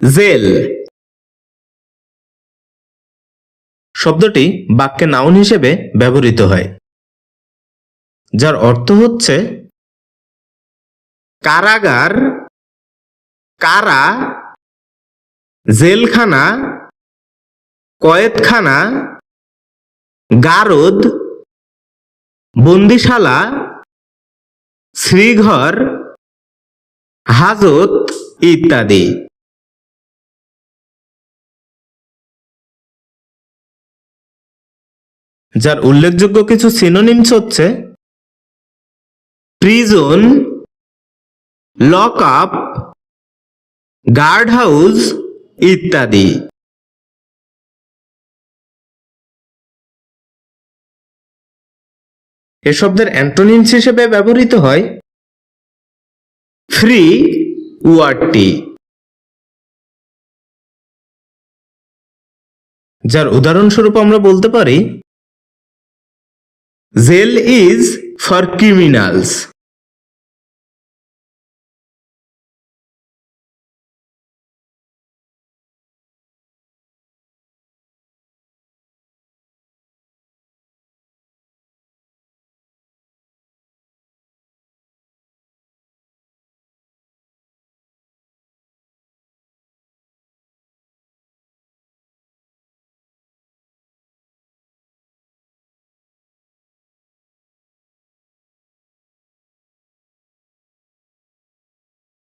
Jail. শব্দটি বাক্যে noun হিসেবে ব্যবহৃত হয়, যার অর্থ হচ্ছে কারাগার, কারা, জেলখানা, কয়েদখানা, গারদ, বন্দিশালা, শ্রীঘর, হাজত ইত্যাদি। যার উল্লেখযোগ্য কিছু সিনোনিমস হচ্ছে prison lock up guard house ইত্যাদি। এ শব্দের অ্যান্টোনিমস হিসেবে ব্যবহৃত হয় ফ্রি ওয়ার্ডটি যার উদাহরণস্বরূপ আমরা বলতে পারি জেল ইজ ফর ক্রিমিনালস